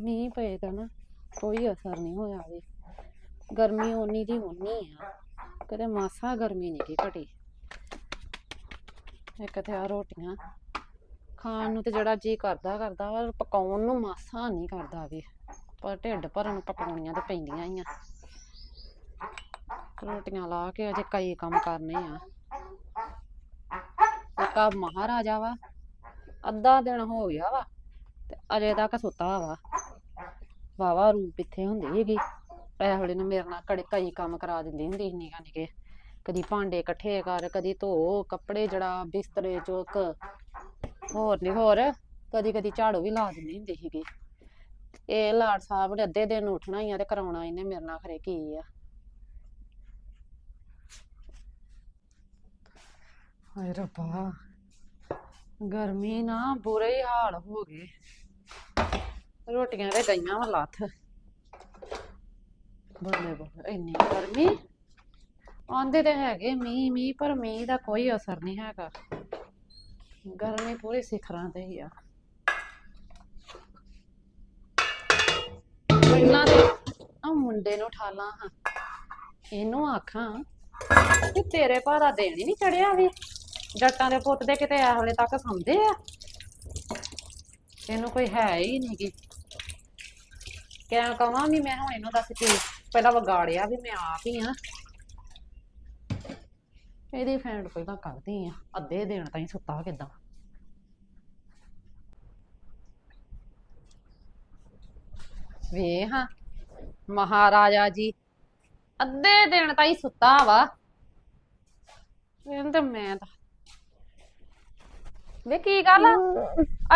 ਮੀਂਹ ਪਏ ਦਾ ਨਾ, ਕੋਈ ਅਸਰ ਨਹੀਂ ਹੋਇਆ ਵੀ ਗਰਮੀ ਓਨੀ ਦੀ ਓਨੀ ਆ, ਕਦੇ ਮਾਸਾ ਗਰਮੀ ਨਹੀਂ ਗੀ ਘਟੀ। ਇੱਕ ਤੇ ਆ ਰੋਟੀਆਂ ਖਾਣ ਨੂੰ ਤੇ ਜਿਹੜਾ ਜੀ ਕਰਦਾ ਕਰਦਾ ਵਾ, ਪਕਾਉਣ ਨੂੰ ਮਾਸਾ ਨਹੀਂ ਕਰਦਾ ਵੀ। ਪਰ ਢਿੱਡ ਭਰਨ ਪਕਾਉਣੀਆਂ ਤੇ ਪੈਂਦੀਆਂ ਹੀ ਆ। ਰੋਟੀਆਂ ਲਾ ਕੇ ਅਜੇ ਕਈ ਕੰਮ ਕਰਨੇ ਆ। ਇੱਕ ਆ ਮਹਾਰਾਜਾ ਵਾ, ਅੱਧਾ ਦਿਨ ਹੋ ਗਿਆ ਵਾ, ਤੇ ਅਜੇ ਤੱਕ ਸੁੱਤਾ ਵਾ। ਵਾਵਾ ਰੂਪ ਇੱਥੇ ਹੁੰਦੀ ਹੈਗੀ ਇਹ ਵੇਲੇ ਨੂੰ ਮੇਰੇ ਨਾਲ ਕੜੇ ਕਈ ਕੰਮ ਕਰਾ ਦਿੰਦੀ ਹੁੰਦੀ ਸੀ ਨਿੱਕਾ ਨਿੱਕੇ। ਕਦੀ ਭਾਂਡੇ ਇਕੱਠੇ ਕਰ, ਕਦੀ ਧੋ, ਕੱਪੜੇ ਜੜਾ, ਬਿਸਤਰੇ, ਚੁੱਕ, ਹੋਰ ਨਹੀਂ ਹੋਰ। ਕਦੀ ਕਦੀ ਝਾੜੂ ਵੀ ਲਾ ਦਿੰਦੀ ਹੁੰਦੀ ਸੀਗੀ। ਇਹ ਲਾੜ ਸਾਹਿਬ ਨੇ ਅੱਧੇ ਦਿਨ ਉੱਠਣਾ ਹੀ ਆ ਤੇ ਕਰਾਉਣਾ ਇਹਨੇ ਮੇਰੇ ਨਾਲ ਖਰੇ ਕੀ ਆ। ਹਾਏ ਰੱਬਾ, ਗਰਮੀ ਨਾ ਬੁਰੇ ਹੀ ਹਾਲ ਹੋ ਗਏ ਰੋਟੀਆਂ ਤੇ ਗਈਆਂ ਵਾ ਲੱਥ। ਬੱਲੇ ਬੱਲੇ, ਇੰਨੀ ਗਰਮੀ। ਆਂਦੇ ਤੇ ਹੈਗੇ ਮੀਂਹ ਮੀਂਹ, ਪਰ ਮੀਂਹ ਦਾ ਕੋਈ ਅਸਰ ਨਹੀਂ ਹੈਗਾ। ਗਰਮੀ ਪੂਰੀ ਸਿਖਰਾਂ ਤੇ ਹੀ ਆ। ਪਹਿਲਾਂ ਤੇ ਆ ਮੁੰਡੇ ਨੂੰ ਠਾਲਾਂ ਹਾਂ। ਇਹਨੂੰ ਆਖਾਂ ਕਿ ਤੇਰੇ ਭਾਰਾ ਦੇਣ ਹੀ ਨਹੀਂ ਚੜਿਆ ਵੀ। ਜੱਟਾਂ ਦੇ ਪੁੱਤ ਦੇ ਕਿਤੇ ਇਹ ਵੇਲੇ ਤੱਕ ਸੌਂਦੇ ਆ। ਇਹਨੂੰ ਕੋਈ ਹੈ ਹੀ ਨਹੀਂ ਗੀ। ਕਿਆ ਕਵਾਂ ਵੀ ਮੈਂ ਹੁਣ ਇਹਨੂੰ ਦੱਸ ਕੀ ਪਹਿਲਾਂ ਵਿਗਾੜਿਆ ਵੀ ਮੈਂ ਆਪ ਹੀ ਆ ਇਹਦੀ ਫੈਂਡ ਪਹਿਲਾਂ ਕੱਢਦੀ ਆ ਅੱਧੇ ਦਿਨ ਤਾਈਂ ਸੁੱਤਾ ਕਿਦਾਂ। ਵੇ ਹਾਂ ਮਹਾਰਾਜਾ ਜੀ ਅੱਧੇ ਦਿਨ ਤਾਈਂ ਸੁੱਤਾ ਵਾ। ਇਹਨੂੰ ਤੇ ਮੈਂ ਤਾਂ ਵੇ ਕੀ ਗੱਲ ਆ?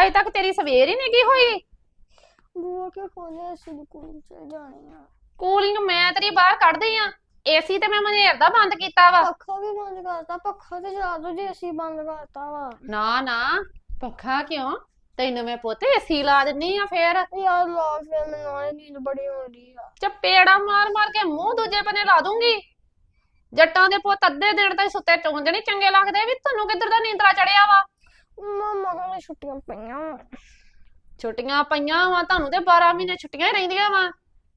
ਅਜੇ ਤੱਕ ਤੇਰੀ ਸਵੇਰ ਹੀ ਨਹੀਂ ਗਈ ਹੋਈ? ਬੂਆ ਕੇ ਖੋਲੇ ਅਸੀਂ ਦੁਕਾਨ ਚ ਜਾਣੇ ਆ? ਕੂਲਿੰਗ ਮੈਂ ਤੇਰੀ ਬਾਹਰ ਕੱਢਦੀ ਆ। ਏਸੀ ਤੇ ਮੈਂ ਮਨੇਰ ਦਾ ਬੰਦ ਕੀਤਾ ਵਾ। ਪੱਖਾ ਵੀ ਬੰਦ ਕਰਤਾ ਪੱਖਾ ਤੇ ਚਲਾ ਦੋ ਜੇ ਅਸੀਂ ਬੰਦ ਕਰਤਾ ਵਾ। ਨਾ ਨਾ ਪੱਖਾ ਕਿਉਂ? ਤੈਨੂੰ ਮੈਂ ਪੁੱਤ ਏਸੀ ਲਾ ਦਿੰਨੀ ਆ ਫੇਰ। ਯਾਰ ਲਾ ਫਿਰ ਮੈਨੂੰ ਨੀਂਦ ਬੜੀ ਆਉਂਦੀ ਆ। ਚਪੇੜਾ ਮਾਰ ਮਾਰ ਕੇ ਮੂੰਹ ਦੂਜੇ ਬੰਨੇ ਲਾ ਦੂੰਗੀ। ਜੱਟਾਂ ਦੇ ਪੁੱਤ ਅੱਧੇ ਦਿਨ ਤਾਈਂ ਸੁੱਤੇ ਚੁੰਝ ਨਹੀਂ ਚੰਗੇ ਲੱਗਦੇ ਵੀ ਤੁਹਾਨੂੰ ਕਿੱਧਰ ਦਾ ਨੀਂਦਰਾ ਚੜਿਆ ਵਾ। ਮਾਮਾ ਕੋਲ ਛੁੱਟੀਆਂ ਪਈਆਂ। ਛੁੱਟੀਆਂ ਪਈਆਂ ਵਾ ਤੁਹਾਨੂੰ ਤੇ 12 ਮਹੀਨੇ ਛੁੱਟੀਆਂ ਹੀ ਰਹਿੰਦੀਆਂ ਵਾ।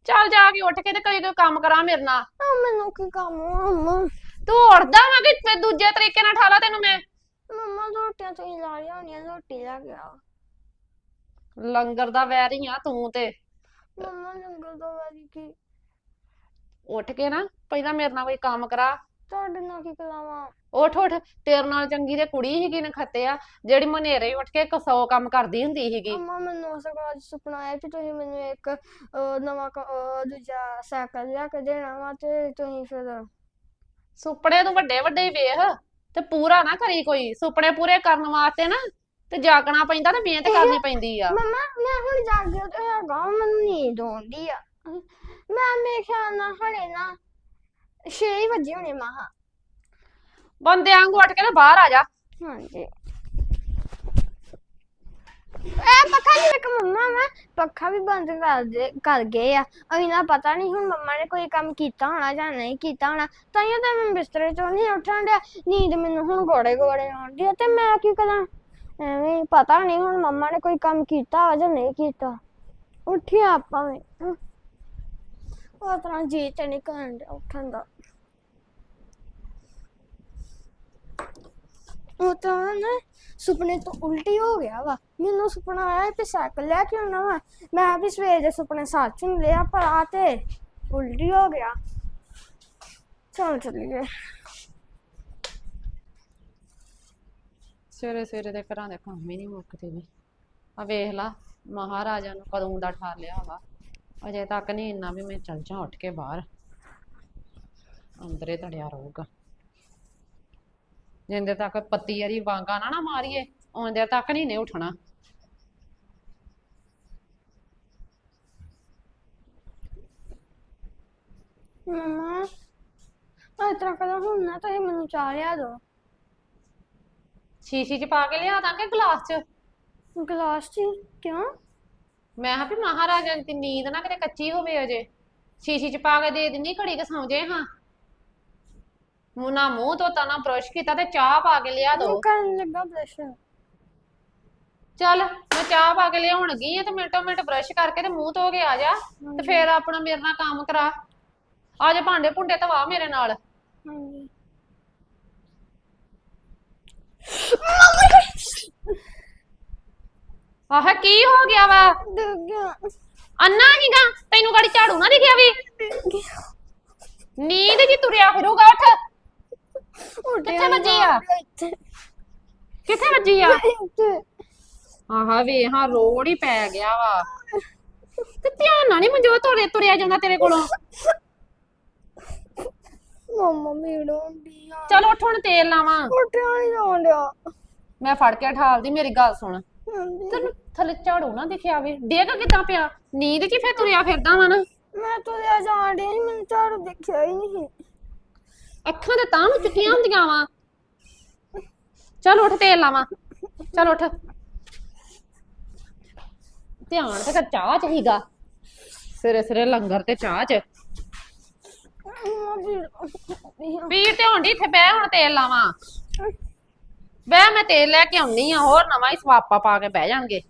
ਚੱਲ ਜਾ ਕੇ ਉੱਠ ਕੇ ਤੇ ਕੋਈ ਕੋਈ ਕੰਮ ਕਰਾਂ ਮੇਰੇ ਨਾਲ। ਆ ਮੈਨੂੰ ਕੀ ਕੰਮ ਆ ਮੰਮਾ? ਤੂੰ ਉੱਠਦਾ ਵਾ ਕਿ ਫਿਰ ਦੂਜੇ ਤਰੀਕੇ ਨਾਲ ਠਾਲਾ ਤੈਨੂੰ ਮੈਂ? ਮੰਮਾ ਰੋਟੀਆਂ ਤੁਸੀਂ ਲਾ ਲਿਆ ਹੋਣੀਆਂ ਰੋਟੀ ਲੈ ਗਿਆ ਲੰਗਰ ਦਾ ਵੈਰੀ ਆ ਤੂੰ ਤੇ। ਮੰਮਾ ਲੰਗਰ ਤੋਂ ਵਾਰੀ ਕੀ? ਉੱਠ ਕੇ ਨਾ ਪਹਿਲਾਂ ਮੇਰੇ ਨਾਲ ਕੋਈ ਕੰਮ ਕਰਾ। ਤੁਹਾਡੇ ਨਾਲ ਕੀ ਕਰਾਵਾਂ? ਉੱਠ ਉੱਠ। ਤੇਰੇ ਨਾਲ ਚੰਗੀ ਤੇ ਕੁੜੀ ਸੀਗੀ ਨਖੱਤੇ ਆ। ਜਿਹੜੀ ਮਨੇਰੇ ਉੱਠ ਕੇ ਕਸੋ ਕੰਮ ਕਰਦੀ ਹੁੰਦੀ ਸੀਗੀ। ਮੰਮਾ ਮੈਨੂੰ ਸਗੋਂ ਅੱਜ ਸੁਪਨਾ ਆਇਆ ਕਿ ਤੁਸੀਂ ਮੈਨੂੰ ਇੱਕ ਅਹ, ਨਵਾਂ ਕ- ਅਹ, ਦੂਜਾ ਸਾਈਕਲ ਲਿਆ ਕੇ ਦੇਣਾ ਵਾ ਤੇ ਤੁਸੀਂ ਫਿਰ ਸੁਪਨੇ ਤੂੰ ਵੱਡੇ ਵੱਡੇ ਹੀ ਵੇਖ। ਤੇ ਪੂਰਾ ਨਾ ਕਰੀ ਕੋਈ। ਸੁਪਨੇ ਪੂਰੇ ਕਰਨ ਵਾਸਤੇ ਨਾ ਤੇ ਜਾਗਣਾ ਪੈਂਦਾ ਤੇ ਮਿਹਨਤ ਕਰਨੀ ਪੈਂਦੀ ਆ। ਮਮਾ ਮੈਂ ਹੁਣ ਜਾਗਿਆ ਤੇ ਹੈਗਾ ਮੈਨੂੰ ਨੀਂਦ ਆਉਂਦੀ ਆ। ਮੈਂ ਮੇਰੇ ਖਿਆਲ ਨਾਲ ਹਣੇ ਨਾ 6 ਵਜੇ ਹੋਣੇ ਮਹਾ ਬੰਦਿਆਂ ਵਾਂਗੂ ਉੱਠ ਕੇ ਬਾਹਰ ਆ ਜਾ। ਹਾਂਜੀ। ਇਹ ਪੱਖਾ ਨਹੀਂ ਇੱਕ ਮੰਮਾ ਮੈਂ ਪੱਖਾ ਵੀ ਬੰਦ ਕਰ ਦੇ ਕਰ ਗਏ ਆ। ਅਹੀਂ ਨਾ ਪਤਾ ਨਹੀਂ ਹੁਣ ਮੰਮਾ ਨੇ ਕੋਈ ਕੰਮ ਕੀਤਾ ਹੋਣਾ ਜਾਂ ਨਹੀਂ ਕੀਤਾ ਹੋਣਾ। ਤਾਈਓ ਤਾਂ ਮੈਂ ਬਿਸਤਰੇ ਚੋਂ ਨਹੀਂ ਉੱਠਣ ਡਿਆ। ਨੀਂਦ ਮੈਨੂੰ ਹੁਣ ਗੋੜੇ ਗੋੜੇ ਆਉਂਦੀ ਆ ਤੇ ਮੈਂ ਕੀ ਕਰਾਂ? ਐਵੇਂ ਪਤਾ ਨਹੀਂ ਹੁਣ ਮੰਮਾ ਨੇ ਕੋਈ ਕੰਮ ਕੀਤਾ ਜਾਂ ਨਹੀਂ ਕੀਤਾ। ਉੱਠਿਆ ਆਪਾਂ ਵੀ। ਉਹ ਤਰ੍ਹਾਂ ਜੀ ਤੇ ਨਹੀਂ ਕਰਨ ਉੱਠਣ ਦਾ। ਉਹ ਤਾਂ ਨਾ ਸੁਪਨੇ ਤੋਂ ਉਲਟੀ ਹੋ ਗਿਆ ਵਾ। ਮੈਨੂੰ ਸੁਪਨਾ ਆਇਆ ਕਿ ਸਾਈਕਲ ਲੈ ਕੇ ਆਉਣਾ ਵਾ। ਮੈਂ ਵੀ ਸਵੇਰ ਦੇ ਸੁਪਨੇ ਸੱਚ ਹੁੰਦੇ ਆ ਪਰ ਆ ਤੇ ਉਲਟੀ ਹੋ ਗਿਆ। ਚਲ ਚੱਲੀਏ। ਸਵੇਰੇ ਸਵੇਰੇ ਦੇ ਘਰਾਂ ਦੇ ਕੰਮ ਹੀ ਨਹੀਂ ਮੁੱਕਦੇ ਵੀ। ਆ ਵੇਖ ਲਾ, ਮਹਾਰਾਜਾ ਨੂੰ ਕਦੋਂ ਦਾ ਠਾਰ ਲਿਆ ਵਾ। ਅਜੇ ਤੱਕ ਨਹੀਂ ਇੰਨਾ ਵੀ ਮੈਂ ਚੱਲ ਜਾ ਉੱਠ ਕੇ ਬਾਹਰ। ਅੰਦਰੇ ਤੜਿਆ ਰਹੂਗਾ। ਜਿੰਦੇ ਤੱਕ ਪੱਤੀ ਵਾਲੀ ਵਾਂਗਾ ਨਾ ਨਾ ਮਾਰੀਏ ਉਹਦੇ ਤੱਕ ਨਹੀਂ ਨੇ ਉੱਠਣਾ। ਮਮਾ ਆ ਤਰ੍ਹਾਂ ਕਦੋਂ ਹੁਣ ਨਾ ਤੁਸੀਂ ਮੈਨੂੰ ਚਾਹ ਲਿਆ ਦੋ ਸ਼ੀਸ਼ੀ ਚ ਪਾ ਕੇ ਲਿਆ ਦਾਂਗੇ ਗਲਾਸ ਚ। ਗਲਾਸ ਚ? ਕਿਉਂ? ਮੈਂ ਕਿਹਾ ਵੀ ਮਹਾਰਾਜਾ ਦੀ ਨੀਂਦ ਨਾ ਕਿਤੇ ਕੱਚੀ ਹੋਵੇ ਅਜੇ। ਸ਼ੀਸ਼ੀ ਚ ਪਾ ਕੇ ਦੇ ਦਿੰਨੀ ਘੜੀ ਕ ਸੌਂ ਜੇ ਹਾਂ। ਮੂੰਹ ਨਾ ਮੂੰਹ ਧੋਤਾ ਨਾ ਬਰਸ਼ ਕੀਤਾ ਤੇ ਚਾਹ ਪਾ ਕੇ ਲਿਆ ਦੋ। ਕਰਨ ਲੱਗਾ ਬਲਸ਼ ਚੱਲ ਮੈਂ ਚਾਹ ਪਾ ਕੇ ਲਿਆਉਣ ਲੱਗੀ ਆ ਤੇ ਮਿੰਟੋ ਮਿੰਟ ਬ੍ਰਸ਼ ਕਰਕੇ ਤੇ ਮੂੰਹ ਧੋ ਕੇ ਆ ਜਾ ਤੇ ਫੇਰ ਆਪਣਾ ਮੇਰੇ ਨਾਲ ਕੰਮ ਕਰਾ। ਆ ਜਾ ਭਾਂਡੇ ਭੁੰਡੇ ਧਵਾ ਮੇਰੇ ਨਾਲ। ਹਾਂਜੀ। ਆਹ ਕੀ ਹੋ ਗਿਆ ਵਾ? ਡਿੱਗ ਗਿਆ। ਅੰਨਾ ਤੈਨੂੰ ਗਾੜੀ ਝਾੜੂ ਨਾ ਦਿਖਿਆ ਵੀ? ਨੀਂਦ ਜੀ ਤੁਰਿਆ ਫਿਰੂਗਾ ਉੱਠ। ਕਿੱਥੇ ਵੱਜੀ ਆ? ਕਿੱਥੇ ਵੱਜੀ ਆ? ਆਹਾ ਵੇ ਹਾਂ ਰੋੜ ਹੀ ਪੈ ਗਿਆ ਵਾ। ਤੇ ਧਿਆਨ ਨਾਲ ਨਹੀਂ ਮਨਜੋਤ ਤੁਰੇ ਤੁਰਿਆ ਜਾਂਦਾ ਤੇਰੇ ਕੋਲੋਂ। ਮੰਮਾ ਮੇੜੋਂ ਦੀ ਆ। ਚਲ ਉੱਠ ਹੁਣ ਤੇਲ ਲਾਵਾਂ। ਉੱਠਿਆ ਨਹੀਂ ਜਾਣਿਆ ਮੈਂ ਫੜ ਕੇ ਠਾਲਦੀ ਮੇਰੀ ਗੱਲ ਸੁਣ। ਤੈਨੂੰ ਥੱਲੇ ਝਾੜੂ ਨਾ ਦਿਖਿਆ ਵੇ। ਡੇਗ ਕਿੱਦਾਂ ਪਿਆ? ਨੀਂਦ 'ਚ ਫੇਰ ਤੁਰਿਆ ਫਿਰਦਾ ਵਾ ਨਾ। ਮੈਂ ਤੁਰਿਆ ਜਾਣ ਡਈ ਮੈਨੂੰ ਝਾੜੂ ਦੇਖਿਆ ਹੀ ਨਹੀਂ ਅੱਖਾਂ ਤੇ ਤਾਂ ਨੂੰ ਚੁੱਕੀਆਂ ਹੁੰਦੀਆਂ ਵਾ। ਚਲ ਉੱਠ, ਤੇਲ ਲਾਵਾਂ। ਚਲ ਉੱਠ। ਧਿਆਨ ਤੇ ਕਰ, ਚਾਹ ਚਾਹੀਦਾ। ਸਿਰੇ ਸਿਰੇ ਲੰਗਰ ਤੇ ਚਾਹ ਚ। ਮੰਮਾ ਮੇੜੋਂ ਵੀਰ ਤੇ ਹੁੰਦੀ ਇੱਥੇ ਬਹਿ, ਹੁਣ ਤੇਲ ਲਾਵਾਂ। ਬਹਿ, ਮੈਂ ਤੇਲ ਲੈ ਕੇ ਆਉਣੀ ਆ, ਹੋਰ ਨਵਾਂ ਹੀ ਸਵਾਪਾ ਪਾ ਕੇ ਬਹਿ ਜਾਣਗੇ।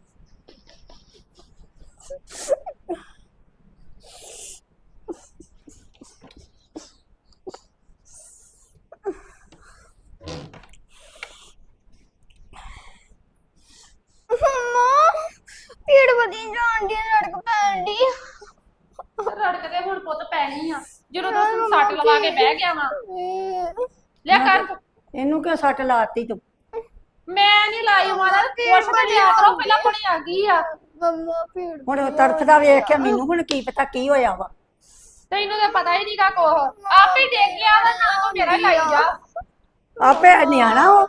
ਮੰਮਾ ਪੀੜ ਵਧੀ ਜਾਣ ਦੀ ਲੜਕ ਪੈਣ ਦੀ ਰੜਕਦੇ ਹੁਣ ਪੁੱਤ ਪੈਣੀ ਆ। ਜਦੋਂ ਤੂੰ ਸੱਟ ਲਵਾ ਕੇ ਬਹਿ ਗਿਆ ਵਾ। ਲਿਆ ਕਰ। ਇਹਨੂੰ ਕਿਉਂ ਸੱਟ ਲਾਤੀ ਤੂੰ? ਮੈਂ ਨਹੀਂ ਲਾਈ ਮਾਰਾ ਕੁਛ ਤੇ ਲਿਆ ਕਰੋ ਪਹਿਲਾਂ ਬਣੀ ਆ ਗਈ ਆ। ਮੰਮਾ ਪੀੜ ਹੁਣ ਉਹ ਤੜਫਦਾ ਵੇਖ ਕੇ ਮੈਨੂੰ ਹੁਣ ਕੀ ਪਤਾ ਕੀ ਹੋਇਆ ਵਾ। ਤੈਨੂੰ ਤਾਂ ਪਤਾ ਹੀ ਨਹੀਂਗਾ ਕੋਹ ਆਪੇ ਡੇਗ ਗਿਆ ਵਾ ਨਾ ਤੂੰ ਮੇਰਾ ਲਾਈ ਜਾ ਆਪੇ ਨਿਆਣਾ ਉਹ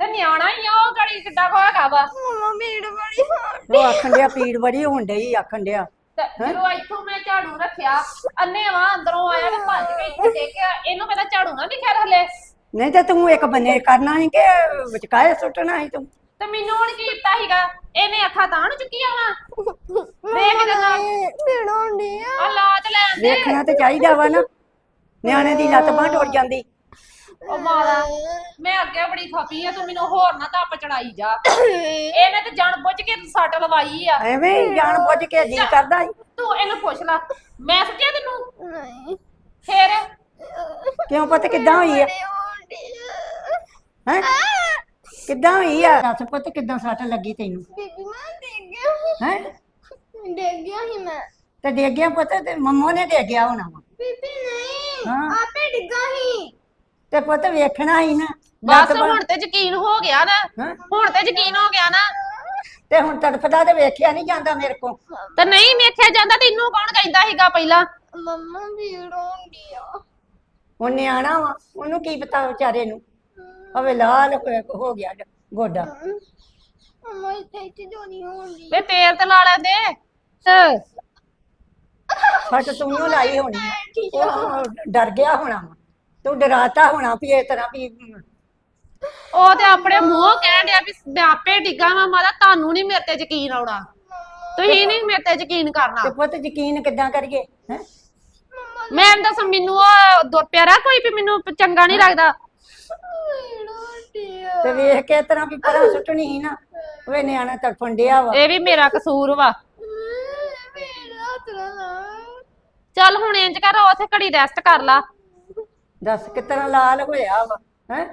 ਤੇ ਨਿਆਣਾ ਹੀ ਆ ਉਹ ਗੜੀ ਕਿੱਡਾ ਕੋ ਹੈਗਾ ਵਾ? ਮੰਮਾ ਪੀੜ ਬੜੀ ਹੋਣ ਉਹ ਆਖਣ ਡਿਆ ਪੀੜ ਬੜੀ ਹੋਣ ਡਈ ਆਖਣ ਡਿਆ। ਤੇ ਜਦੋਂ ਇੱਥੋਂ ਮੈਂ ਝਾੜੂ ਰੱਖਿਆ ਅੰਨੇ ਵਾ ਅੰਦਰੋਂ ਆਇਆ ਤੇ ਭੱਜ ਕੇ ਇੱਥੇ ਦੇਖਿਆ ਇਹਨੂੰ ਪਹਿਲਾਂ ਝਾੜੂ ਨਾ ਦਿਖਿਆ ਹਲੇ ਨਹੀਂ ਤੇ ਤੂੰ ਇੱਕ ਬੰਨੇ ਕਰਨਾ ਨਹੀਂ ਕਿ ਵਿਚਕਾਏ ਸੁੱਟਣਾ ਸੀ ਤੂੰ? ਤੇ ਮੈਨੂੰ ਹੁਣ ਕੀ ਪਤਾ ਸੀਗਾ? ਇਹਨੇ ਅੱਖਾਂ ਤਾਂ ਨੂੰ ਚੁੱਕੀਆਂ ਵਾ। ਵੇਖ ਪੀੜ ਹੋਣ ਦੀ ਆ ਆ ਲਾਜ ਲੈਣ ਦੇ। ਵੇਖਣਾ ਤੇ ਚਾਹੀਦਾ ਵਾ ਨਾ। ਨਿਆਣੇ ਦੀ ਲੱਤ ਬਾਂਹ ਟੁੱਟ ਜਾਂਦੀ। ਉਹ ਮਾਰਾ ਮੈਂ ਅੱਗੇ ਬੜੀ ਖਪੀ ਆ ਤੂੰ ਮੈਨੂੰ ਹੋਰ ਨਾ ਧੱਪ ਚੜਾਈ ਜਾ। ਇਹਨੇ ਤੇ ਜਾਣ ਬੁੱਝ ਕੇ ਸੱਟ ਲਵਾਈ ਆ। ਐਵੇਂ ਹੀ ਜਾਣ ਬੁੱਝ ਕੇ ਜੀ ਕਰਦਾ ਸੀ। ਤੂੰ ਇਹਨੂੰ ਪੁੱਛ ਲੈ ਮੈਂ ਸੱਚਿਆ ਤੈਨੂੰ? ਨਹੀਂ। ਫੇਰ? ਕਿਉਂ ਪਤਾ ਕਿੱਦਾਂ ਹੋਈ ਆ? ਹੈ? ਕਿੱਦਾਂ ਹੋਈ ਆ? ਦੱਸ ਪੁੱਤ ਕਿੱਦਾਂ ਸੱਟ ਲੱਗੀ ਤੈਨੂੰ? ਬੀਬੀ ਮੈਂ ਡਿੱਗ ਗਿਆ ਹੈ? ਡਿੱਗ ਗਿਆ ਸੀ ਮੈਂ। ਤੇ ਡੇਗ ਗਿਆ ਪੁੱਤ ਤੇ ਮੰਮੋ ਨੇ ਦੇ ਗਿਆ ਹੋਣਾ ਵਾ। ਬੀਬੀ ਨਹੀਂ। ਹਾਂ। ਆਪੇ ਡਿੱਗਾ ਸੀ। ਤੇ ਪੁੱਤ ਵੇਖਣਾ ਹੀ ਨਾ ਬਸ ਲੱਤ ਹੁਣ ਤੇ ਯਕੀਨ ਹੋ ਗਿਆ ਨਾ ਹੈਂ? ਹੁਣ ਤੇ ਯਕੀਨ ਹੋ ਗਿਆ ਨਾ। ਤੇ ਹੁਣ ਤੜਫਦਾ ਤੇ ਵੇਖਿਆ ਨਹੀਂ ਜਾਂਦਾ ਮੇਰੇ ਕੋ ਤੇ ਨਹੀਂ ਵੇਖਿਆ ਜਾਂਦਾ ਤੈਨੂੰ ਕੌਣ ਕਹਿੰਦਾ ਸੀਗਾ ਪਹਿਲਾਂ? ਮੰਮਾ ਪੀੜ ਹੋਣ ਦੀ ਆ। ਹੁਣ ਨਿਆਣਾ ਵਾ ਉਹਨੂੰ ਕੀ ਪਤਾ ਵਿਚਾਰੇ ਨੂੰ। ਹਵੇ ਲਾਲ ਹੋ ਹੋ ਗਿਆ ਗੋਡਾ। ਮੰਮਾ ਇੱਥੇ ਇੱਥੇ ਜੋ ਨਹੀਂ ਹੋਣ ਦੀ ਵੇ ਤੇਲ ਤੇ ਲਾ ਲੈਂਦੇ ਤੇ। ਫਟ ਤੂੰ ਨੂੰ ਲਾਈ ਹੋਣੀ। ਉਹ ਡਰ ਗਿਆ ਹੋਣਾ ਵਾ। ਤੂੰ ਡਰਾਤਾ ਹੋਣਾ ਵੀ ਇਸ ਤਰ੍ਹਾਂ ਵੀ ਉਹ ਤੇ ਆਪਣੇ ਮੂੰਹੋਂ ਕਹਿਣ ਡਿਆ ਵੀ ਮੈਂ ਆਪੇ ਡਿੱਗਾ ਵਾਂ ਮਾਦਾ ਤੁਹਾਨੂੰ ਨਹੀਂ ਮੇਰੇ ਤੇ ਯਕੀਨ ਆਉਣਾ। ਤੁਸੀਂ ਨਹੀਂ ਮੇਰੇ ਤੇ ਯਕੀਨ ਕਰਨਾ। ਤੇ ਪੁੱਤ ਯਕੀਨ ਕਿੱਦਾਂ ਕਰੀਏ ਹੈ? ਮੈਂ ਦੱਸ ਮੈਨੂੰ ਉਹ ਦੋ ਪਿਆਰਾ ਕੋਈ ਵੀ ਮੈਨੂੰ ਚੰਗਾ ਨਹੀਂ ਲੱਗਦਾ। ਤੇ ਵੇਖ ਕੇ ਇਸ ਤਰ੍ਹਾਂ ਵੀ ਪਰਾਂ ਸੁੱਟਣੀ ਸੀ ਨਾ ਵੇ ਨਿਆਣਾ ਤੜਫਣ ਡਿਆ ਵਾ। ਇਹ ਵੀ ਮੇਰਾ ਕਸੂਰ ਵਾ। ਚੱਲ ਹੁਣ ਇੰਜ ਕਰ ਉੱਥੇ ਘੜੀ ਰੈਸਟ ਕਰ ਲਾ। ਦੱਸ ਤਰ੍ਹਾਂ ਲਾਲ ਹੋਇਆ ਵਾ ਹੈ?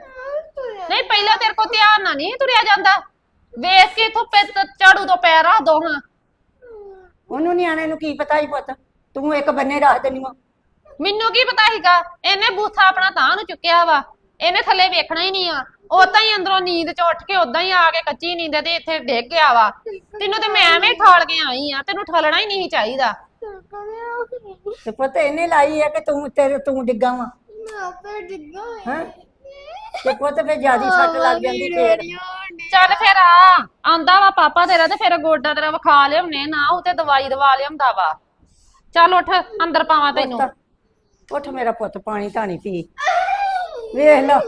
ਨਹੀਂ ਪਹਿਲਾਂ ਤੇਰੇ ਕੋ ਧਿਆਨ ਨਾਲ ਨਹੀਂ ਤੁਰਿਆ ਜਾਂਦਾ। ਵੇਖ ਕੇ ਇਥੋਂ ਝਾੜੂ ਤੋਂ ਪੈਰ ਰੱਖ ਦੋ ਹਾਂ ਉਹਨੂੰ ਨਿਆਣੇ ਨੂੰ ਕੀ ਪਤਾ ਹੀ ਪੁੱਤ? ਤੂੰ ਇੱਕ ਬੰਨੇ ਰੱਖ ਦੇਣੀ ਵਾ ਮੈਨੂੰ ਕੀ ਪਤਾ ਸੀਗਾ? ਇਹਨੇ ਬੂਥਾ ਆਪਣਾ ਤਾਂ ਨੂੰ ਚੁੱਕਿਆ ਵਾ। ਇਹਨੇ ਥੱਲੇ ਵੇਖਣਾ ਹੀ ਨਹੀਂ ਆ। ਉਦਾਂ ਹੀ ਅੰਦਰੋਂ ਨੀਂਦ ਚ ਉੱਠ ਕੇ ਉਦਾਂ ਹੀ ਆ ਕੇ ਕੱਚੀ ਨੀਂਦ ਦੇ ਇੱਥੇ ਡਿੱਗ ਗਿਆ ਵਾ। ਤੈਨੂੰ ਤੇ ਮੈਂ ਐਵੇਂ ਠਾਲ ਕੇ ਆਈ ਆ। ਤੈਨੂੰ ਠਾਲਣਾ ਹੀ ਨਹੀਂ ਚਾਹੀਦਾ। ਤੇ ਪੁੱਤ ਇਹਨੇ ਲਾਈ ਆ ਕਿ ਤੂੰ ਤੇਰੇ ਤੂੰ ਡਿੱਗਾ ਵਾ। ਆਪੇ ਡਿੱਗਾ ਹੈ? ਤੇ ਪੁੱਤ ਫੇ ਜਿਆਦੀ ਸੱਟ ਲੱਗ ਜਾਂਦੀ ਫੇਰ। ਚੱਲ ਫਿਰ ਆ ਆਂਦਾ ਵਾ ਪਾਪਾ ਤੇਰਾ ਤੇ ਫਿਰ ਗੋਡਾ ਤੇਰਾ ਵਿਖਾ ਲਿਆਉਨੇ ਨਾ ਉਹ ਤੇ ਦਵਾਈ ਦਵਾ ਲਿਆਉਂਦਾ ਵਾ। ਚੱਲ ਉੱਠ ਅੰਦਰ ਪਾਵਾਂ ਤੈਨੂੰ। ਪੁੱਤ, ਉੱਠ ਮੇਰਾ ਪੁੱਤ ਪਾਣੀ ਧਾਣੀ ਪੀ। ਵੇਖ ਲਓ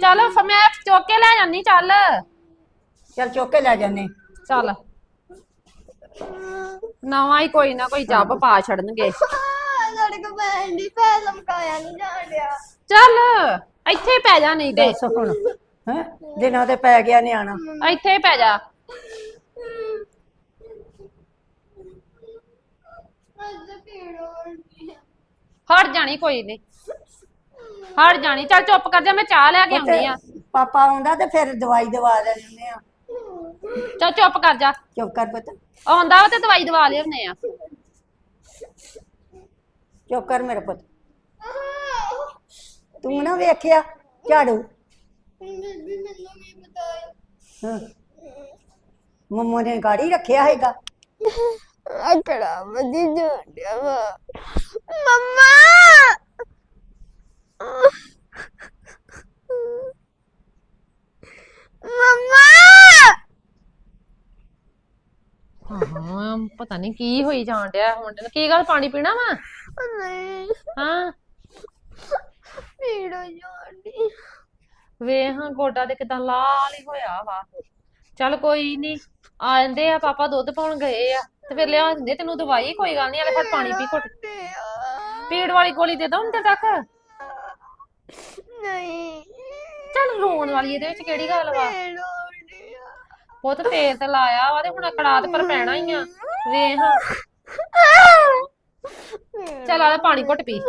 ਚੱਲ ਫਿਰ ਮੈਂ ਚੁੱਕ ਕੇ ਲੈ ਜਾਨੀ ਚੱਲ। ਚੱਲ ਚੁੱਕ ਕੇ ਲੈ ਜਾਨੇ ਚੱਲ। ਨਵਾਂ ਹੀ ਕੋਈ ਨਾ ਕੋਈ ਜੱਬ ਪਾ ਛੱਡਣਗੇ। ਲੜਕ ਪੈਣ ਦੀ ਪੈ ਲਮਕਾਇਆ ਨਹੀਂ ਜਾਣ ਡਿਆ। ਚੱਲ ਇੱਥੇ ਪੈ ਜਾ ਨਹੀਂ ਤੇ। ਦੱਸ ਹੁਣ ਹੈ? ਦਿਨਾਂ ਤੇ ਪੈ ਗਿਆ ਨਿਆਣਾ। ਇੱਥੇ ਹੀ ਪੈ ਜਾ। ਅੱਜ ਪੀੜ ਹੋਣੀ ਆ। ਹਟ ਜਾਣੀ ਕੋਈ ਨਹੀਂ ਹਟ ਜਾਣੀ। ਚੱਲ ਚੁੱਪ ਕਰ ਜਾ ਮੈਂ ਚਾਹ ਲੈ ਕੇ ਆਉਂਦੀ ਆ। ਤੇ ਪਾਪਾ ਆਉਂਦਾ ਤੇ ਫਿਰ ਦਵਾਈ ਦਵਾ ਲੈਣੇ ਆ। ਚੱਲ ਚੁੱਪ ਕਰ ਜਾ। ਚੁੱਪ ਕਰ ਪੁੱਤ। ਆਉਂਦਾ ਵਾ ਤੇ ਦਵਾਈ ਦਵਾ ਲਿਆਉਂਦੇ ਆ। ਚੁੱਪ ਕਰ ਮੇਰਾ ਪੁੱਤ। ਤੂੰ ਨਾ ਵੇਖਿਆ ਝਾੜੂ? ਬੀਬੀ ਮੈਨੂੰ ਵੀ ਬਤਾਏ ਹਾਂ। ਮੰਮਾ ਨੇ ਗਾੜੀ ਰੱਖਿਆ ਹੈਗਾ। ਅਕੜਾ ਵਧੀ ਜਾਂਦਿਆ ਵਾ। ਮੰਮਾ! ਮੰਮਾ! ਹਾਂ ਪਤਾ ਨਹੀਂ ਕੀ ਹੋਈ ਜਾਣ ਡਿਆ। ਹੁਣ ਕੀ ਗੱਲ ਪਾਣੀ ਪੀਣਾ ਵਾ? ਨਹੀਂ। ਹਾਂ। ਪੀੜ ਹੋ ਜਾਂਦੀ ਵੇ ਹਾਂ ਗੋਡਾ ਤੇ ਕਿਦਾਂ ਲਾਲ ਹੀ ਹੋਇਆ ਵਾ। ਚੱਲ ਕੋਈ ਨਹੀਂ ਆ ਜਾਂਦੇ ਆ ਪਾਪਾ ਦੁੱਧ ਪਾਉਣ ਗਏ ਆ। ਤੇ ਫਿਰ ਲਿਆ ਦਿੰਦੇ ਤੈਨੂੰ ਦਵਾਈ ਕੋਈ ਗੱਲ ਨਹੀਂ ਆਲੇ ਫਿਰ ਪਾਣੀ ਪੀ ਘੁੱਟ। ਪੀੜ ਵਾਲੀ ਗੋਲੀ ਦੇ ਦੋ ਹੁਣ ਤੱਕ। ਨਹੀਂ। ਚੱਲ ਰੋਣ ਵਾਲੀ ਇਹਦੇ ਵਿੱਚ ਕਿਹੜੀ ਗੱਲ ਵਾ? ਪੀੜ ਹੋਣੀ ਆ। ਪੁੱਤ ਤੇਲ ਤੇ ਲਾਇਆ ਵਾ ਤੇ ਹੁਣ ਕੜਾਤ ਪਰ ਪੈਣਾ ਹੀ ਆ। ਵੇ ਹਾਂ ਚੱਲ ਆਲੇ ਪਾਣੀ ਘੁੱਟ ਪੀ।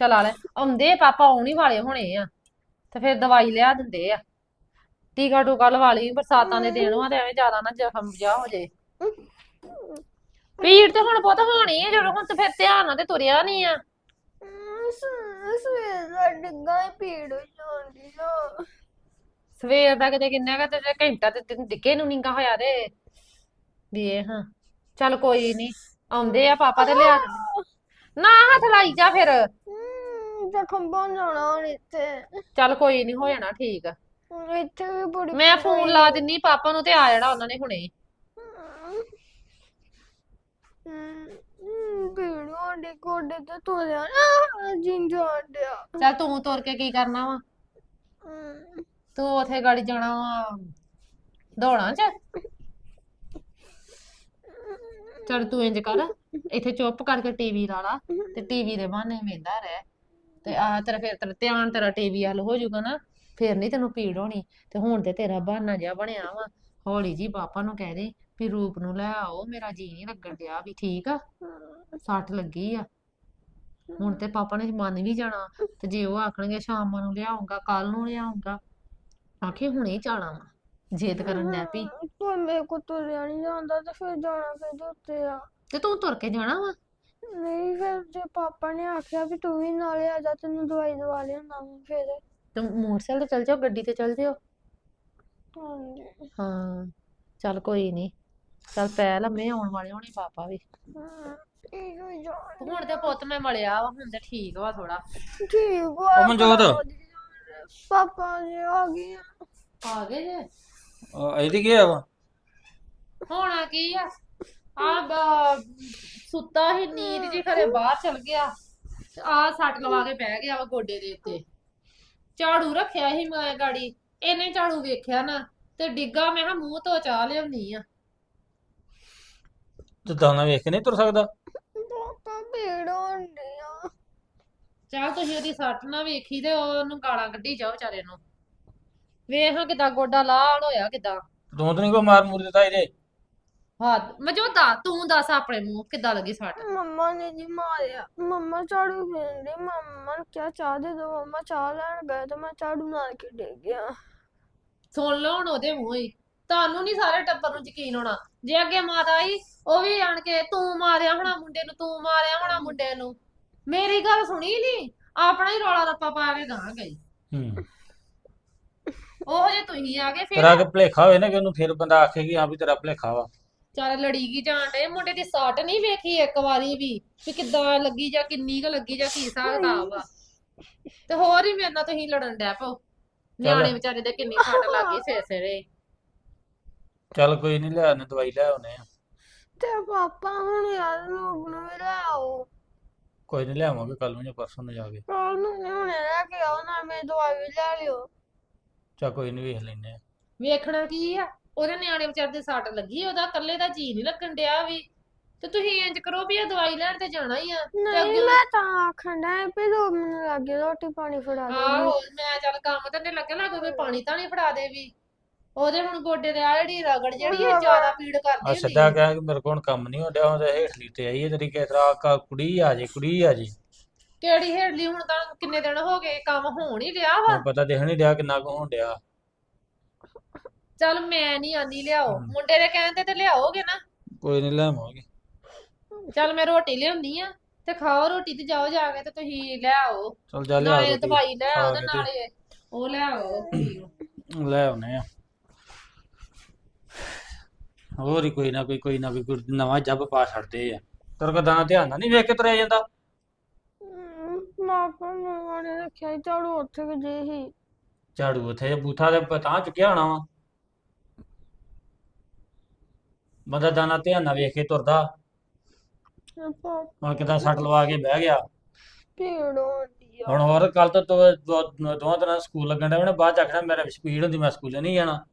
ਚੱਲ ਆਲੇ ਆਉਂਦੇ ਪਾਪਾ, ਆਉਣ ਵਾਲੇ ਹੋਣੇ ਆ। ਤੇ ਫਿਰ ਦਵਾਈ ਲਿਆ ਦਿੰਦੇ ਆ। ਟੀਕਾ ਟੂਕਾ ਲਵਾ ਲਈ, ਬਰਸਾਤਾਂ ਦੇ ਦਿਨ ਵਾ ਤੇ ਐਵੇਂ ਜ਼ਿਆਦਾ ਨਾ ਜ਼ਖਮ ਜਿਹਾ ਹੋ ਜੇ। ਪੀੜ ਤੇ ਹੁਣ ਬਹੁਤ ਹੋਣੀ ਹੈ ਜਦੋਂ ਹੁਣ ਤੇ ਫਿਰ ਧਿਆਨ ਨਾਲ ਤੇ ਤੁਰਿਆ ਨਹੀਂ ਆ। ਸਵੇਰ ਦਾ ਡਿੱਗਾ ਹੀ ਪੀੜ ਹੋ ਜਾਂਦੀ ਆ ਸਵੇਰ ਦਾ ਕਿਤੇ ਕਿੰਨਾ ਕੁ ਤੇ ਘੰਟਾ ਤੇ ਤੈਨੂੰ ਡਿੱਗੇ ਨੂੰ ਨਿੰਗਾ ਹੋਇਆ ਤੇ। ਵੀ ਇਹ ਹਾਂ। ਚੱਲ ਕੋਈ ਨਹੀਂ ਆਉਂਦੇ ਆ ਪਾਪਾ ਤੇ ਲਿਆ ਦਿੰਦੇ। ਨਾ ਹੱਥ ਲਾਈ ਜਾ ਫਿਰ। ਹਮ, ਜ਼ਖਮ ਬਣ ਜਾਣਾ ਹੁਣ ਇੱਥੇ। ਚੱਲ ਕੋਈ ਨਹੀਂ ਹੋ ਜਾਣਾ ਠੀਕ। ਇੱਥੇ ਵੀ ਬੜੀ ਮੈਂ ਫੋਨ ਲਾ ਦਿੰਨੀ ਪਾਪਾ ਨੂੰ ਤੇ ਆ ਜਾਣਾ ਉਹਨਾਂ ਨੇ ਹੁਣੇ। ਤੇ ਤੋਲਿਆ ਨਾ ਜਿੰਜ ਚੱਲ ਤੂੰ ਤੁਰ ਕੇ ਕੀ ਕਰਨਾ ਵਾ? ਤੂੰ ਉਥੇ ਗਾੜੀ ਜਾਣਾ ਵਾ ਦੌੜਾਂ ਚ? ਚੱਲ ਤੂੰ ਇੰਜ ਕਰ ਇੱਥੇ ਚੁੱਪ ਕਰਕੇ ਟੀਵੀ ਲਾ ਲਾ ਤੇ ਟੀਵੀ ਦੇ ਬਹਾਨੇ ਵੇਂਦਾ ਰਹਿ। ਤੇ ਆ ਤੇਰਾ ਫਿਰ ਤੇਰਾ ਧਿਆਨ ਤੇਰਾ ਟੀਵੀ ਵੱਲ ਹੋ ਜਾਊਗਾ ਨਾ ਫਿਰ ਨਹੀਂ ਤੈਨੂੰ ਪੀੜ ਹੋਣੀ। ਤੇ ਹੁਣ ਤੇ ਤੇਰਾ ਬਹਾਨਾ ਜਿਹਾ ਬਣਿਆ ਵਾ ਹੌਲੀ ਜੀ ਪਾਪਾ ਨੂੰ ਕਹਿ ਦੇ ਵੀ ਰੂਪ ਨੂੰ ਲੈ ਆਓ ਮੇਰਾ ਜੀ ਨਹੀਂ ਲੱਗਣ ਡਿਆ ਵੀ ਠੀਕ ਆ ਸੱਟ ਲੱਗੀ ਆ। ਹੁਣ ਤੇ ਪਾਪਾ ਨੇ ਮੰਨ ਵੀ ਜਾਣਾ ਤੇ ਜੇ ਉਹ ਆਖਣਗੇ ਸ਼ਾਮ ਨੂੰ ਲਿਆਉਂਗਾ ਕੱਲ ਨੂੰ ਲਿਆਉਂਗਾ ਆਖੇ ਹੁਣੇ ਜਾਣਾ ਵਾ। ਜੇਦ ਕਰਨ ਲੱਗ ਪਈ। ਤੂੰ ਮੇਰੇ ਕੋ ਤੁਰਿਆ ਨਹੀਂ ਜਾਂਦਾ ਤੇ ਫਿਰ ਜਾਣਾ ਕਿਹਦੇ ਉੱਤੇ ਆ? ਤੇ ਤੂੰ ਤੁਰ ਕੇ ਜਾਣਾ ਵਾ? ਨਹੀਂ ਫਿਰ ਜੇ ਪਾਪਾ ਨੇ ਆਖਿਆ ਵੀ ਤੂੰ ਵੀ ਨਾਲੇ ਆ ਜਾ ਤੈਨੂੰ ਦਵਾਈ ਦਵਾ ਲਿਆਉਂਦਾ ਮੈਂ ਫਿਰ। ਤੇ ਮੋਟਰਸਾਈਕਲ ਤੇ ਚੱਲ ਜਾਓ ਗੱਡੀ ਤੇ ਚੱਲ ਜਾਓ। ਹਾਂਜੀ। ਹਾਂ ਚੱਲ ਕੋਈ ਨਹੀਂ। ਚੱਲ ਪੈ ਲੰਮੇ ਆਉਣ ਵਾਲੇ ਹੋਣੇ ਪਾਪਾ ਵੀ। ਹਾਂ, ਠੀਕ ਹੋ ਜਾ ਹੁਣ ਤੇ ਪੁੱਤ ਮੈਂ ਮਲਿਆ ਵਾ ਹੁਣ ਤੇ ਠੀਕ ਵਾ ਥੋੜਾ ਠੀਕ ਵਾ ਉਹ ਮਨਜੋਤ। ਪਾਪਾ ਜੀ ਆ ਗਏ ਆ। ਆ ਗਏ ਜੇ? ਅਹ ਇਹਦੀ ਕੀ ਆ ਵਾ। ਹੋਣਾ ਕੀ ਆ? ਆ ਸੁੱਤਾ ਹੀ ਨੀਂਦ ਜੀ ਖਰੇ ਬਾਹਰ ਚਲ ਗਿਆ। ਆ ਸੱਟ ਲਵਾ ਕੇ ਬਹਿ ਗਿਆ ਵਾ ਗੋਡੇ ਦੇ ਉੱਤੇ। ਝਾੜੂ ਰੱਖਿਆ ਸੀ ਮੈਂ ਗਾੜੀ। ਇਹਨੇ ਝਾੜੂ ਵੇਖਿਆ ਨਾ ਤੇ ਡਿੱਗਾ ਮੈਂ ਕਿਹਾ ਮੂੰਹ ਤੋਂ ਚਾਹ ਲਿਆਉਣੀ ਆ। ਤੇ ਦਾਣਾ ਵੇਖ ਕੇ ਨਹੀਂ ਤੁਰ ਸਕਦਾ। ਪਾਪਾ ਭੀੜ ਹੁੰਦੀ ਆ। ਚੱਲ ਤੁਸੀਂ ਉਹਦੀ ਸੱਟ ਨਾ ਵੇਖੀ ਤੇ ਉਹਨੂੰ ਗਾਲਾਂ ਕੱਢੀ ਜਾਓ ਵਿਚਾਰੇ ਨੂੰ। ਵੇਖ ਹਾਂ ਕਿਦਾਂ ਗੋਡਾ ਲਾਲ ਹੋਇਆ ਕਿਦਾਂ। ਤੂੰ ਤਾਂ ਨਹੀਂ ਕੋਈ ਮਾਰ ਮੂਰ ਦਿੱਤਾ ਇਹਦੇ। ਹਾਂ ਮਜੋਦਾ ਤੂੰ ਦੱਸ ਆਪਣੇ ਮੂੰਹ ਕਿੱਦਾਂ ਲੱਗੀ ਸੱਟ। ਮੰਮਾ ਨੇ ਜੀ ਮਾਰਿਆ। ਮੰਮਾ ਝਾੜੂ ਫੇਰਦੇ ਮੰਮਾ ਨੇ ਕਿਹਾ ਚਾਹ ਦੇ ਦੋ ਮੰਮਾ ਚਾਹ ਲੈਣ ਗਏ ਤੇ ਮੈਂ ਝਾੜੂ ਨਾਲ ਕੇ ਡਿੱਗ ਗਿਆ। ਸੁਣ ਲਓ ਹੁਣ ਉਹਦੇ ਮੂੰਹ ਹੀ। ਤੁਹਾਨੂੰ ਨਹੀਂ ਸਾਰੇ ਟੱਬਰ ਨੂੰ ਯਕੀਨ ਹੋਣਾ। ਜੇ ਅੱਗੇ ਮਾਤਾ ਆਈ ਉਹ ਵੀ ਆਣ ਕੇ ਤੂੰ ਮਾਰਿਆ ਹੋਣਾ ਮੁੰਡੇ ਨੂੰ ਤੂੰ ਮਾਰਿਆ ਹੋਣਾ ਮੁੰਡੇ ਨੂੰ। ਮੇਰੀ ਗੱਲ ਸੁਣੀ ਨਹੀਂ ਆਪਣਾ ਹੀ ਰੌਲਾ ਰੱਪਾ ਪਾ ਕੇ ਗਾਂ ਗਈ। ਹੂੰ। ਉਹ ਜੇ ਤੁਸੀਂ ਆ ਗਏ ਤੇਰਾ ਫਿਰ ਕਿ ਭਲੇਖਾ ਹੋਵੇ ਨਾ ਕਿ ਉਹਨੂੰ ਫਿਰ ਬੰਦਾ ਆਖੇ ਕਿ ਹਾਂ ਵੀ ਤੇਰਾ ਭਲੇਖਾ ਵਾ। ਚੱਲ ਲੜੀ ਕੀ ਜਾਣ ਡੇ ਮੁੰਡੇ ਦੀ ਸੱਟ ਨਹੀਂ ਵੇਖੀ ਇੱਕ ਵਾਰੀ ਵੀ ਵੀ ਕਿੱਦਾਂ ਲੱਗੀ ਜਾਂ ਕਿੰਨੀ ਕੁ ਲੱਗੀ ਜਾਂ ਕੀ ਹਿਸਾਬ ਕਿਤਾਬ ਆ। ਤੇ ਹੋਰ ਹੀ ਮੇਰੇ ਨਾਲ ਤੁਸੀਂ ਲੜਨ ਡੈ ਪਓ। ਨਿਆਣੇ ਵਿਚਾਰੇ ਦੇ ਕਿੰਨੀ ਸੱਟ ਲੱਗ ਗਈ ਸਿਰ ਸਿਰੇ। ਚੱਲ ਕੋਈ ਨਹੀਂ ਲਿਆ ਨੇ ਦਵਾਈ ਲੈ ਆਉਨੇ ਆ ਤੇ ਪਾਪਾ ਹੁਣ ਯਾਰ ਰੂਪ ਨੂੰ ਵੀ ਲੈ ਆਓ ਕੋਈ ਨਹੀਂ ਲਿਆਵਾਂਗੇ ਕੱਲ ਨੂੰ ਜਾਂ ਪਰਸੋਂ ਨੂੰ ਜਾ ਕੇ। ਕੱਲ ਨੂੰ ਵੀ ਹੁਣੇ ਲੈ ਕੇ ਆਓ ਨਾ ਮੈਂ ਦਵਾਈ ਵੀ ਲੈ ਲਿਓ। ਚਾ ਕੋਈ ਨਹੀਂ ਵੇਖ ਲੈਨੇ ਆ। ਵੇਖਣਾ ਕੀ ਆ? ਉਹਦੇ ਨਿਆਣੇ ਵਿਚਾਰੇ ਦੇ ਸੱਟ ਲੱਗੀ ਉਹਦਾ ਇਕੱਲੇ ਦਾ ਜੀ ਨਹੀਂ ਲੱਗਣ ਡਿਆ ਵੀ। ਤੇ ਤੁਸੀਂ ਇੰਜ ਕਰੋ ਵੀ ਇਹ ਦਵਾਈ ਲੈਣ ਤੇ ਜਾਣਾ ਹੀ ਆ। ਤੇ ਨਹੀਂ ਅੱਗੇ ਮੈਂ ਤਾਂ ਆਖਣ ਦਾ ਵੀ ਲੋਕ ਮੈਨੂੰ ਲੱਗੇ ਰੋਟੀ ਪਾਣੀ ਫੜਾ ਦੇ ਆਹੋ ਮੈਂ ਚੱਲ ਕੰਮ ਤੇ ਲੱਗੇ ਲੱਗ ਕੋਈ ਪਾਣੀ ਤਾਂ ਨਹੀਂ ਫੜਾ ਦੇ ਵੀ। ਉਹਦੇ ਹੁਣ ਗੋਡੇ ਦੇ ਆ ਜਿਹੜੀ ਰਗੜ ਜਿਹੜੀ ਇਹ ਜ਼ਿਆਦਾ ਪੀੜ ਆ ਕਰਦੀ ਹੁੰਦੀ ਸਿੱਧਾ ਆ। ਕਹਿ ਕਿ ਮੇਰੇ ਕੋਲ ਹੁਣ ਕੰਮ ਨਹੀਂ ਹੁੰਦਿਆ ਹੁਣ ਤੇ ਹੇਠਲੀ ਤੇ ਆਈ ਹੈ ਤੇਰੀ ਕਿਸ ਤਰ੍ਹਾਂ ਕਾ ਕੁੜੀ ਆ ਜੇ ਕੁੜੀ ਆ ਜੇ। ਕਿਹੜੀ ਹੇਡਲੀ ਹੁਣ ਤਾਂ ਕਿੰਨੇ ਦਿਨ ਹੋ ਗਏ ਕੰਮ ਹੋਣ ਹੀ ਲਿਆ ਵਾ। ਹੁਣ ਪਤਾ ਦੇਖ ਨਹੀਂ ਰਿਹਾ ਕਿੰਨਾ ਕੁ ਹੋਣ ਡਿਆ। ਚੱਲ ਮੈਂ ਨਹੀਂ ਆਂਦੀ ਲਿਆਓ। ਮੁੰਡੇ ਦੇ ਕਹਿਣ ਤੇ ਤੇ ਲਿਆਓਗੇ ਨਾ। ਕੋਈ ਨਹੀਂ ਲੈਵਾਂਗੇ ਚੱਲ ਮੈਂ ਰੋਟੀ ਲਿਆਉਣੀ ਆ ਤੇ ਖਾਓ ਰੋਟੀ ਤੇ ਜਾਓ ਜਾ ਕੇ ਤੇ ਤੁਸੀਂ ਲੈ ਆਓ ਚਲ ਜਾ ਲਿਆ ਨਾਲੇ ਰੋਟੀ। ਦਵਾਈ ਲੈ ਆਓ ਤੇ ਖਾ ਕੇ ਨਾਲੇ ਉਹ ਲੈ ਆਓ। ਤੇ ਲੈ ਆਉਨੇ ਆ। ਹੋਰ ਹੀ ਕੋਈ ਨਾ ਕੋਈ ਕੋਈ ਨਾ ਕੋਈ ਨਵਾਂ ਜੱਬ ਪਾ ਛੱਡਦੇ ਆ। ਤੇਰੇ ਕੋ ਦਾਣਾ ਧਿਆਨ ਨਾਲ ਨਹੀਂ ਵੇਖ ਕੇ ਤੁਰਿਆ ਜਾਂਦਾ। ਮਾਪਾ ਮੰਮਾ ਨੇ ਰੱਖਿਆ ਸੀ ਝਾੜੂ ਉੱਥੇ ਕਿ ਜੇ ਹੀ। ਝਾੜੂ ਉੱਥੇ ਬੂਥਾ ਦੇ ਪਤਾ ਚੁੱਕਿਆ ਹੋਣਾ ਵਾ। ਬੰਦਾ ਦਾਣਾ ਧਿਆਨ ਨਾਲ ਵੇਖ ਕੇ ਤੁਰਦਾ। ਹੁਣ ਕਿਦਾਂ ਸੱਟ ਲਵਾ ਕੇ ਬਹਿ ਗਿਆ। ਭੀੜ ਹੁੰਦੀ ਆ। ਹੁਣ ਹੋਰ ਕੱਲ ਤੋਂ ਦੋ ਦੋ- ਦੋਵਾਂ ਤਰ੍ਹਾਂ ਸਕੂਲ ਲੱਗਣ ਦਾ ਬਾਅਦ ਚ ਆਖਣਾ ਮੇਰਾ ਸਪੀਡ ਹੁੰਦੀ ਮੈਂ ਸਕੂਲੇ ਨਹੀਂ ਜਾਣਾ।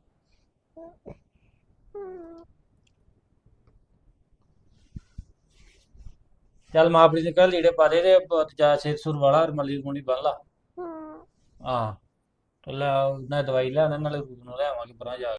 ਚੱਲ ਮਾਂ ਆਪਣੀ ਨੇ ਕੱਲ ਲੀੜੇ ਪਾ ਦੇ ਤੇ ਪ- ਜਾ ਸਿਰ ਸੁਰ ਵਾਲਾ ਮਲੀ ਮੁੰਡੀ ਬੰਨ ਲਾ। ਹਾਂ। ਆਹ ਤੇ ਲੈ ਨਾ ਦਵਾਈ ਲੈ ਆਉਣਾ, ਨਾਲੇ ਰੂਪ ਨੂੰ ਲੈ ਆਵਾਂਗੇ ਪਰਾਂ ਜਾ ਕੇ।